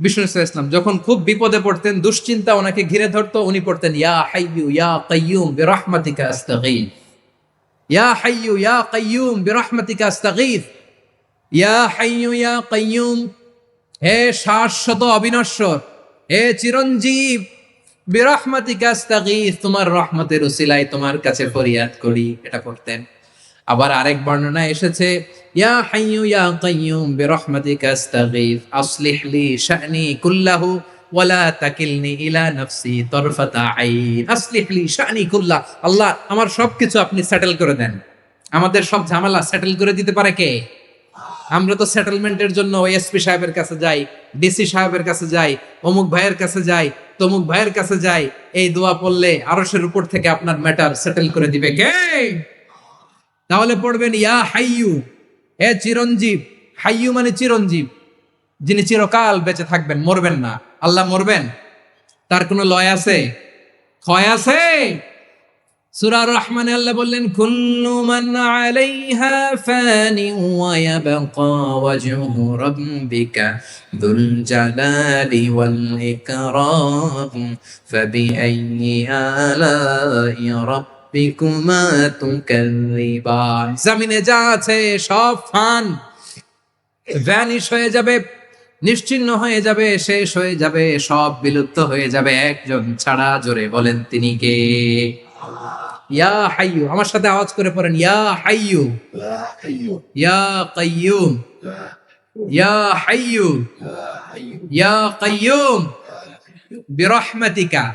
বিষ্ণু ইসা ইসলাম যখন খুব বিপদে পড়তেন, দুশ্চিন্তা ওনাকে ঘিরে ধরতো, উনি পড়তেন, ইয়া হাইয়ু ইয়া কাইয়ুম বিরহমাতিকা আস্তাগীথ ইয়া হাইয়ু ইয়া কাইয়ুম বিরহমাতিকা আস্তাগীথ ইয়া হাইয়ু ইয়া কাইয়ুম হে শাশ্বত অবিনশ্বর, হে চিরঞ্জীব, বিরহমাতিকা আস্তাগীথ তোমার রহমতের উসিলায় তোমার কাছে ফরিয়াদ করি। এটা পড়তেন। আবার আরেক বর্ণনা এসেছে, ইয়া হাইয়ু ইয়া কাইয়ুম বিরহমাতিকা আস্তাগীথ আসলিহ শা'নি কুল্লাহু ওয়ালা তাকিলনি ইলা নাফসি তরফাতা আইন, আসলিহ শা'নি কুল্লাহ, আল্লাহ আমার সবকিছু আপনি সেটেল করে দেন। আমাদের সব ঝামেলা সেটেল করে দিতে পারে কে? আমরা তো সেটেলমেন্টের জন্য এসপি সাহেবের কাছে যাই ডিসি সাহেবের কাছে যাই, অমুক ভাইয়ের কাছে যাই, তমুক ভাইয়ের কাছে যাই, এই দোয়া পড়লে আরশের উপর থেকে আপনার ম্যাটার সেটেল করে দিবে কে? তাহলে পড়বেন, ইয়া হাইয়ু হে চিরঞ্জীব হাইয়ু মানে চিরঞ্জীব, যিনি চিরকাল বেঁচে থাকবেন, মরবেন না। আল্লাহ মরবেন? তার কোনো লয় আছে? ক্ষয় আছে? সূরা রহমানে আল্লাহ বললেন, কুল্লু মান আলাইহা ফানি ওয়া ইয়াবকা ওয়াজহু রাব্বিকা যুল জালালি ওয়াল ইকরাম, ফাবিআইয়ি আলাই রাব্বিকুমা তুকাযযিবান জমিনে যা আছে সব ফান। ভ্যানিশ হয়ে যাবে, নিশ্চিহ্ন হয়ে যাবে, শেষ হয়ে যাবে, সব বিলুপ্ত হয়ে যাবে। একজন ছাড়া জোরে বলেন তিনি কে? ইয়া হাইয়ু, আমার সাথে আওয়াজ করে পড়েন। ইয়া হাইয়ু। ইয়া কাইয়ুম। ইয়া হাইয়ু। ইয়া কাইয়ুম। বিরহমাতিকা।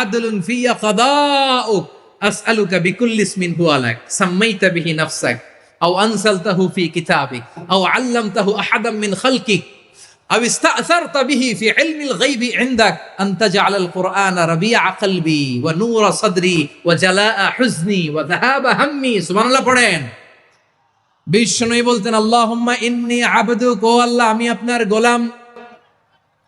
আদলুন ফিয়া কাদাউক আসআলুকা বিকুল্লি ইসমিন হুয়া লাক সাম্মাইতা বিহি নাফসাক আও আনসালতাহু ফি কিতাবিক আও আল্লামতাহু আহাদাম মিন খালকিক أو استأثرت به في علم الغيب عندك أن تجعل القرآن ربيع قلبي ونور صدري وجلاء حزني وذهاب همي سبحان الله পড়েন বিষ্ণুই বলতেন আল্লাহুম্মা ইন্নী আবদুক ও আল্লাহ আমি আপনার গোলাম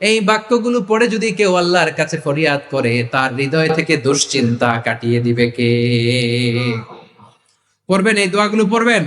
এই বাক্যগুলো পড়ে যদি কেউ আল্লাহর কাছে ফরিয়াদ করে, তার হৃদয় থেকে দুশ্চিন্তা কাটিয়ে দিবে কে? পড়বেন এই দোয়াগুলো পড়বেন?